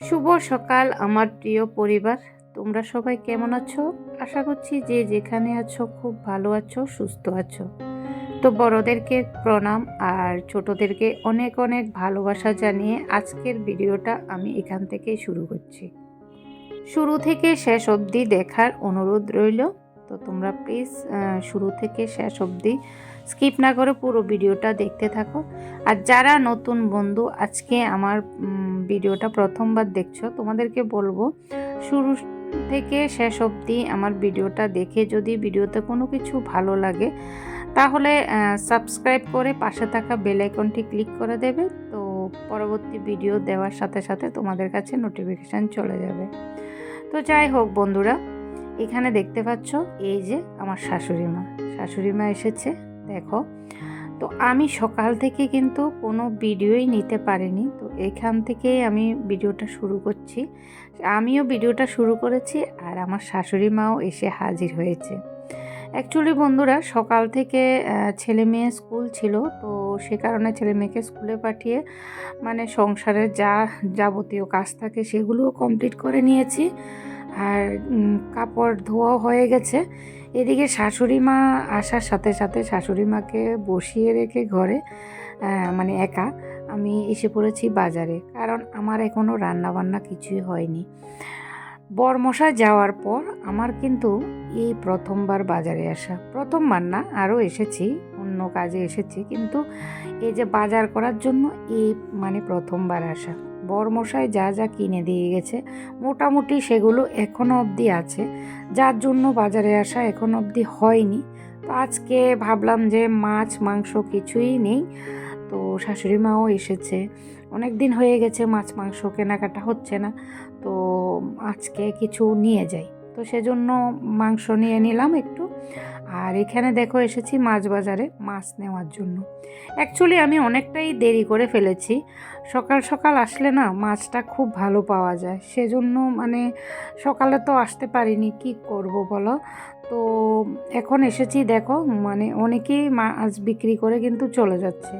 শুভ সকাল, আমার প্রিয় পরিবার। তোমরা সবাই কেমন আছো? আশা করছি যে যেখানে আছো খুব ভালো আছো, সুস্থ আছো। তো বড়দেরকে প্রণাম আর ছোটদেরকে অনেক অনেক ভালোবাসা জানিয়ে আজকের ভিডিওটা আমি এখান থেকেই শুরু করছি। শুরু থেকে শেষ অবধি দেখার অনুরোধ রইল। তো তোমরা প্লিজ শুরু থেকে শেষ অবধি স্কিপ না করে পুরো ভিডিওটা দেখতে থাকো। আর যারা নতুন বন্ধু, আজকে আমার ভিডিওটা প্রথমবার দেখছ, তোমাদেরকে বলব শুরু থেকে শেষ অবধি আমার ভিডিওটা দেখে যদি ভিডিওতে কোনো কিছু ভালো লাগে, তাহলে সাবস্ক্রাইব করে পাশে থাকা বেল আইকনটি ক্লিক করে দেবে। তো পরবর্তী ভিডিও দেওয়ার সাথে সাথে তোমাদের কাছে নোটিফিকেশান চলে যাবে। তো যাই হোক বন্ধুরা এখানে দেখতে পাচ্ছ, এই যে আমার শাশুড়ি মা শাশুড়ি মা এসেছে, দেখো। তো আমি সকাল থেকে কিন্তু কোনো ভিডিওই নিতে পারিনি। তো এখান থেকেই আমি ভিডিওটা শুরু করছি। আমিও ভিডিওটা শুরু করেছি আর আমার শাশুড়ি মাও এসে হাজির হয়েছে। অ্যাকচুয়ালি বন্ধুরা, সকাল থেকে ছেলে মেয়ে স্কুল ছিল। তো সে কারণে ছেলে মেয়েকে স্কুলে পাঠিয়ে মানে সংসারের যা যাবতীয় কাজ থাকে সেগুলোও কমপ্লিট করে নিয়েছি। আর কাপড় ধোয়াও হয়ে গেছে। এদিকে শাশুড়ি মা আসার সাথে সাথে শাশুড়ি মাকে বসিয়ে রেখে ঘরে মানে একা আমি এসে পড়েছি বাজারে। কারণ আমার এখনও রান্নাবান্না কিছুই হয়নি। বরমশা যাওয়ার পর আমার কিন্তু এই প্রথমবার বাজারে আসা। প্রথমবার না, আরও এসেছি, অন্য কাজে এসেছি। কিন্তু এই যে বাজার করার জন্য এই মানে প্রথমবার আসা। বরমশাই যা যা কিনে দিয়ে গেছে, মোটামুটি সেগুলো এখনও অবধি আছে। যার জন্য বাজারে আসা এখনও অবধি হয়নি। তো আজকে ভাবলাম যে মাছ, মাংস কিছুই নেই। তো শাশুড়ি মাও এসেছে। অনেক দিন হয়ে গেছে মাছ, মাংস কেনাকাটা হচ্ছে না। তো আজকে কিছু নিয়ে যাই। তো সেজন্য মাংস নিয়ে নিলাম একটু। আর এখানে দেখো এসেছি মাছ বাজারে, মাছ নেওয়ার জন্য। অ্যাকচুয়ালি আমি অনেকটাই দেরি করে ফেলেছি। সকাল সকাল আসলে না মাছটা খুব ভালো পাওয়া যায়। সেজন্য মানে সকালে তো আসতে পারিনি, কি করব বলো? তো এখন এসেছি দেখো মানে অনেকেই মাছ বিক্রি করে কিন্তু চলে যাচ্ছে।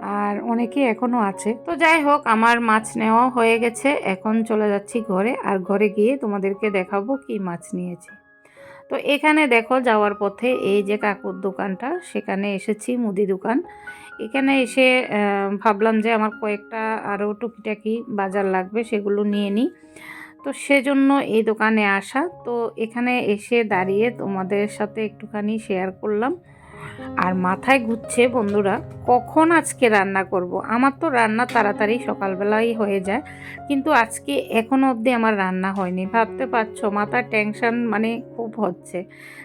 আর অনেকে এখনও আছে। তো যাই হোক, আমার মাছ নেওয়া হয়ে গেছে। এখন চলে যাচ্ছি ঘরে। আর ঘরে গিয়ে তোমাদেরকে দেখাবো কি মাছ নিয়েছি। তো এখানে দেখো যাওয়ার পথে এই যে কাকুর দোকানটা, সেখানে এসেছি মুদি দোকান। এখানে এসে ভাবলাম যে আমার কয়েকটা আরও টুকিটাকি বাজার লাগবে, সেগুলো নিয়ে নিই। তো সেজন্য এই দোকানে আসা। তো এখানে এসে দাঁড়িয়ে তোমাদের সাথে একটুখানি শেয়ার করলাম। আর মাথায় ঘুরছে বন্ধুরা, কখন আজকে রান্না করব। আমার তো রান্না তাড়াতাড়ি সকালবেলাই হয়ে যায়, কিন্তু আজকে এখনও অবধি আমার রান্না হয়নি। ভাবতে পারছ মাথার টেনশন মানে খুব হচ্ছে।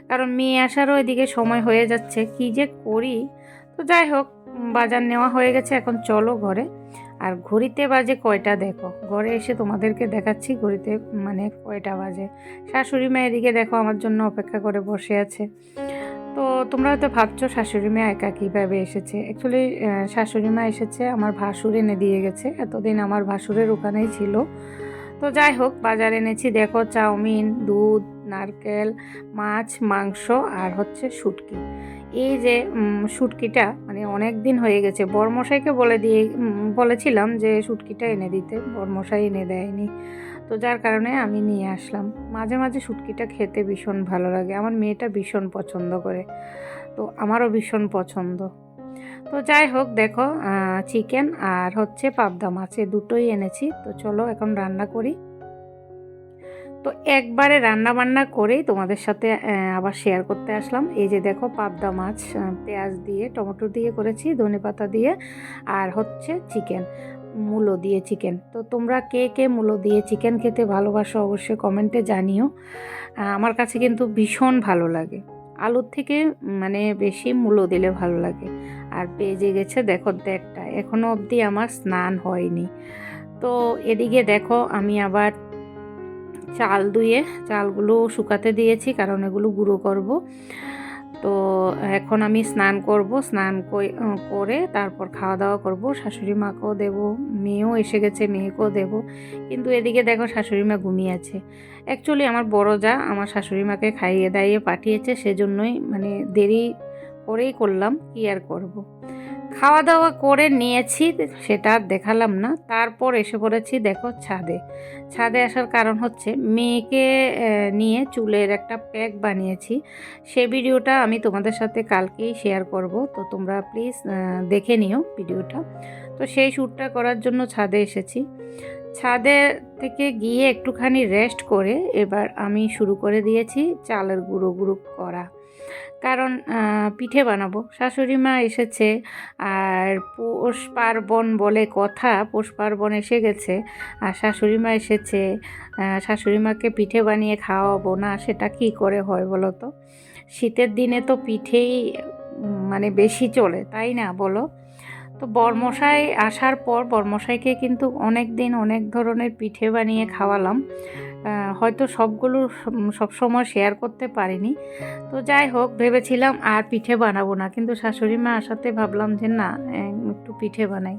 কারণ মেয়ে আসারও এদিকে সময় হয়ে যাচ্ছে, কি যে করি? তো যাই হোক, বাজার নেওয়া হয়ে গেছে, এখন চলো ঘরে। আর ঘড়িতে বাজে কয়টা দেখো? ঘরে এসে তোমাদেরকে দেখাচ্ছি, ঘড়িতে মানে কয়টা বাজে। শাশুড়ি মা এদিকে দেখো, আমার জন্য অপেক্ষা করে বসে আছে। তো তোমরা হয়তো ভাবছ শাশুড়ি মা একা কীভাবে এসেছে? অ্যাকচুয়ালি শাশুড়ি মা এসেছে, আমার ভাসুর এনে দিয়ে গেছে। এতদিন আমার ভাসুরের ওখানেই ছিল। তো যাই হোক, বাজার এনেছি। দেখো, চাউমিন, দুধ, নারকেল, মাছ, মাংস আর হচ্ছে শুটকি। এই যে শুটকিটা মানে অনেক দিন হয়ে গেছে। বরমশাইকে বলে দিয়ে বলেছিলাম যে শুটকিটা এনে দিতে। বরমশাই এনে দেয়নি। তো যার কারণে আমি নিয়ে আসলাম। মাঝে মাঝে শুটকিটা খেতে ভীষণ ভালো লাগে। আমার মেয়েটা ভীষণ পছন্দ করে। তো আমারও ভীষণ পছন্দ। তো যাই হোক, দেখো চিকেন আর হচ্ছে পাবদা মাছ, এ দুটোই এনেছি। তো চলো এখন রান্না করি। তো একবারে রান্না বান্না করেই তোমাদের সাথে আবার শেয়ার করতে আসলাম। এই যে দেখো, পাবদা মাছ পেঁয়াজ দিয়ে, টমেটো দিয়ে করেছি ধনে পাতা দিয়ে, আর হচ্ছে চিকেন মূলো দিয়ে চিকেন তো তোমরা কে কে মূলো দিয়ে চিকেন খেতে ভালোবাসো অবশ্যই কমেন্টে জানিও। আমার কাছে কিন্তু ভীষণ ভালো লাগে। আলুর থেকে মানে বেশি মূলো দিলে ভালো লাগে। আর বেজে গেছে, দেখো দেড়টা। এখনও অবধি আমার স্নান হয়নি। তো এদিকে দেখো, আমি আবার চাল ধুয়ে, চালগুলো শুকাতে দিয়েছি, কারণ এগুলো গুঁড়ো করব। তো এখন আমি স্নান করব, স্নান করে তারপর খাওয়া দাওয়া করব। শাশুড়ি মাকেও দেবো, মেয়েও এসে গেছে, মেয়েকেও দেব। কিন্তু এদিকে দেখো শাশুড়ি মা ঘুমিয়ে আছে। অ্যাকচুয়ালি আমার বড় যা, আমার শাশুড়ি মাকে খাইয়ে দাইয়ে পাঠিয়েছে, সেজন্যই মানে দেরি করেই করলাম, কি আর করব। খাওয়া দাওয়া করে নিয়েছি, সেটা আর দেখালাম না। তারপর এসে পড়েছি, দেখো, ছাদে। ছাদে আসার কারণ হচ্ছে, মেয়েকে নিয়ে চুলের একটা প্যাক বানিয়েছি। সে ভিডিওটা আমি তোমাদের সাথে কালকেই শেয়ার করব, তো তোমরা প্লিজ দেখে নিও ভিডিওটা। তো সেই শ্যুটটা করার জন্য ছাদে এসেছি। ছাদে থেকে গিয়ে একটুখানি রেস্ট করে এবার আমি শুরু করে দিয়েছি চালের গুঁড়ো গুঁড়ো করা। কারণ পিঠে বানাবো। শাশুড়ি মা এসেছে আর পৌষ পার্বণ বলে কথা, পৌষ পার্বণ এসে গেছে। আর শাশুড়ি মা এসেছে শাশুড়ি মাকে পিঠে বানিয়ে খাওয়াবো না, সেটা কি করে হয় বলো তো? শীতের দিনে তো পিঠেই মানে বেশি চলে, তাই না বলো? তো বরমশাই আসার পর বরমশাইকে কিন্তু অনেক দিন অনেক ধরনের পিঠে বানিয়ে খাওয়ালাম। হয়তো সবগুলো সব- সবসময় শেয়ার করতে পারিনি। তো যাই হোক, ভেবেছিলাম আর পিঠে বানাবো না। কিন্তু শাশুড়ি মা আসাতে ভাবলাম যে না একটু পিঠে বানাই।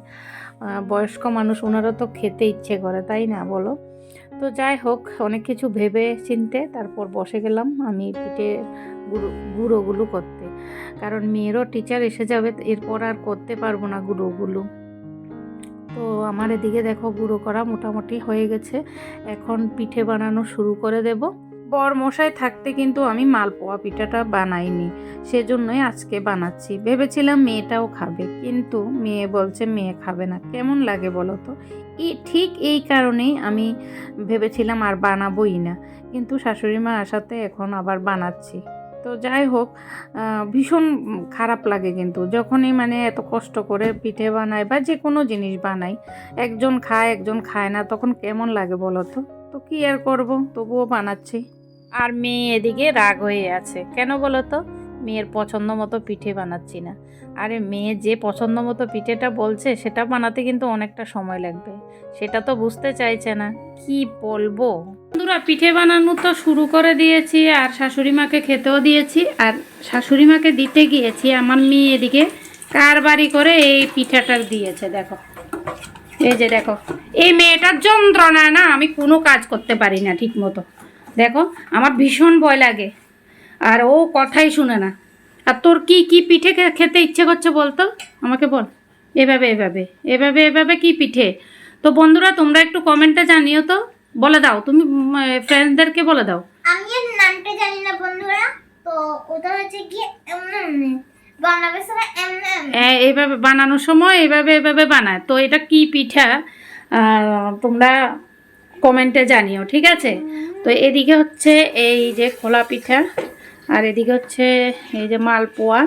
বয়স্ক মানুষ, ওনারা তো খেতে ইচ্ছে করে, তাই না বলো? তো যাই হোক, অনেক কিছু ভেবে চিনতে তারপর বসে গেলাম আমি পিঠে গুঁড়ো, গুঁড়োগুলো করতে। কারণ মেয়েরও টিচার এসে যাবে, এরপর আর করতে পারব না গুঁড়োগুলো। তো আমার এদিকে দেখো, গুঁড়ো করা মোটামুটি হয়ে গেছে। এখন পিঠে বানানো শুরু করে দেব। বর মশাই থাকতে কিন্তু আমি মালপোয়া পিঠাটা বানাইনি, সেজন্যই আজকে বানাচ্ছি। ভেবেছিলাম মেয়েটাও খাবে, কিন্তু মেয়ে বলছে মেয়ে খাবে না। কেমন লাগে বলো তো? ঠিক এই কারণেই আমি ভেবেছিলাম আর বানাবোই না, কিন্তু শাশুড়ি মা আসাতে এখন আবার বানাচ্ছি। তো যাই হোক ভীষণ খারাপ লাগে কিন্তু, যখনই মানে এত কষ্ট করে পিঠে বানাই বা যে কোনো জিনিস বানাই একজন খায় একজন খায় না, তখন কেমন লাগে বলো তো? তো কী আর করব? তবুও বানাচ্ছি। আর মেয়ে এদিকে রাগ হয়ে আছে। কেন বলো তো? মেয়ের পছন্দ মতো পিঠে বানাচ্ছি না। আরে মেয়ে যে পছন্দ মতো পিঠেটা বলছে, সেটা বানাতে কিন্তু অনেকটা সময় লাগবে। সেটা তো বুঝতে চাইছে না। কি বলব? বন্ধুরা, পিঠে বানানো তো শুরু করে দিয়েছি, আর শাশুড়ি মাকে খেতেও দিয়েছি, আর শাশুড়ি মাকে দিতে গিয়েছি। আমার মেয়ে এদিকে কারবারি করে এই পিঠাটা দিয়েছে, দেখো। এই যে দেখো। এই মেয়েটার যন্ত্রণা না আমি কোনো কাজ করতে পারি না ঠিক মতো দেখো আমার ভীষণ ভয় লাগে। আর ও কথাই শুনে না। আর তোর কি কি পিঠে খেতে ইচ্ছে করছে বলতো? আমাকে বল। এভাবে এভাবে এভাবে এভাবে কি পিঠে? তো বন্ধুরা তোমরা একটু কমেন্টে জানিও তো। বলে দাও তুমি ফ্রেন্ডসদেরকে বলে দাও। আমি নামটা জানি না বন্ধুরা। তো ওটা হচ্ছে এমনি বানাবে এইভাবে বানানোর সময় এইভাবে এভাবে বানায়। তো এটা কি পিঠা? তোমরা কমেন্টে জানিও ঠিক আছে? তো এদিকে হচ্ছে এই যে খোলা পিঠা আর এদিকে হচ্ছে এই যে মালপোয়া।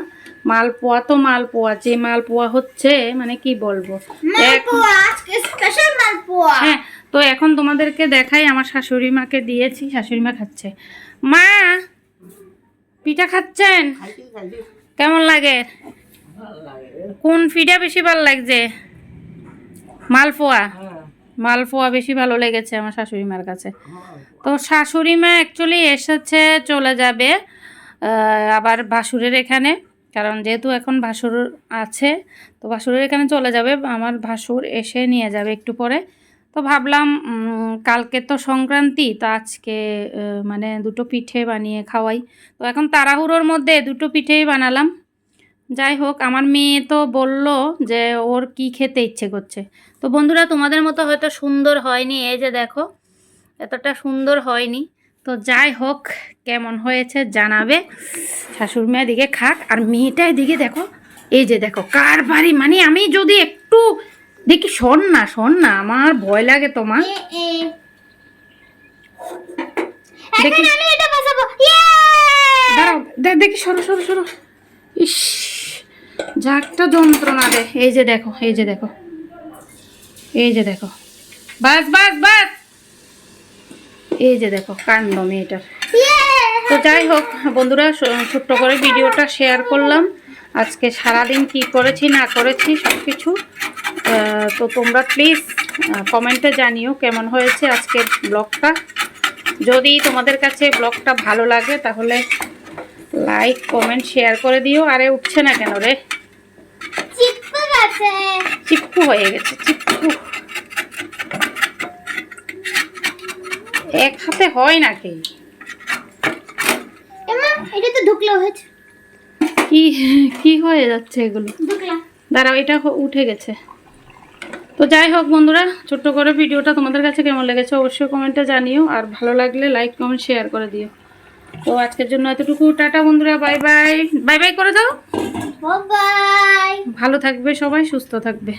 মালপোয়া তো মালপোয়া যে মালপোয়া হচ্ছে মানে কি বলব? এক- মালপোয়া আজকে স্পেশাল মালপোয়া। হ্যাঁ তো এখন তোমাদেরকে দেখাই আমার শাশুড়ি মাকে দিয়েছি শাশুড়ি মা খাচ্ছে। মা পিঠা খাচ্ছেন? কেমন লাগে? কোন পিঠা বেশি ভালো লাগছে? মালপোয়া? মালপোয়া বেশি ভালো লেগেছে আমার শাশুড়ি মার কাছে। তো শাশুড়ি মা অ্যাকচুয়ালি এসেছে, চলে যাবে আবার ভাসুরের এখানে, কারণ যেহেতু এখন ভাসুর আছে, তো ভাসুরের এখানে চলে যাবে, আমার ভাসুর এসে নিয়ে যাবে একটু পরে। তো ভাবলাম কালকে তো সংক্রান্তি, তো আজকে মানে দুটো পিঠে বানিয়ে খাওয়াই। তো এখন তাড়াহুড়োর মধ্যে দুটো পিঠেই বানালাম। যাই হোক আমার মেয়ে তো বলল যে ওর কি খেতে ইচ্ছে করছে। তো বন্ধুরা তোমাদের মতো হয়তো সুন্দর হয়নি এই যে দেখো এতটা সুন্দর হয়নি। তো যাই হোক কেমন হয়েছে জানাবে শাশুড়ি মেয়ের দিকে খাক। আর মেয়েটা এদিকে দেখো এই যে দেখো কার বাড়ি? মানে আমি যদি একটু দেখি শোন না শোন না আমার ভয় লাগে তোমার। দেখি। ইয়ে! দাঁড়াও দেখি সরো সরো সরো। ইস। যা একটা যন্ত্রণা দে এই যে দেখো, এই যে দেখো। এই যে দেখো। বাস বাস বাস। এই যে দেখো, কাণ্ড মেয়েটার। তো যাই হোক, বন্ধুরা ছোট্ট করে ভিডিওটা শেয়ার করলাম। আজকে সারাদিন কি করেছি, না করেছি সব কিছু তো তোমরা প্লিজ কমেন্টে জানিও কেমন হয়েছে আজকের ব্লগটা যদি তোমাদের কাছে ব্লগটা ভালো লাগে, তাহলে লাইক কমেন্ট শেয়ার করে দিও। আরে উঠছে না কেন রে? চিপকু হয়ে গেছে চিপকু এক হাতে হয় নাকি এমা এটা তো ঢুকলো হয়েছে। কি কি হয়ে যাচ্ছে এগুলো? দাঁড়াও এটা উঠে গেছে। তো যাই হোক বন্ধুরা ছোট্ট করে ভিডিওটা তোমাদের কাছে কেমন লেগেছে অবশ্যই কমেন্টে জানিও। আর ভালো লাগলে লাইক কমেন্ট শেয়ার করে দিও। তো আজকের জন্য এতটুকু। টাটা বন্ধুরা বাই বাই। বাই বাই করে দাও। ভালো থাকবে সবাই সুস্থ থাকবে।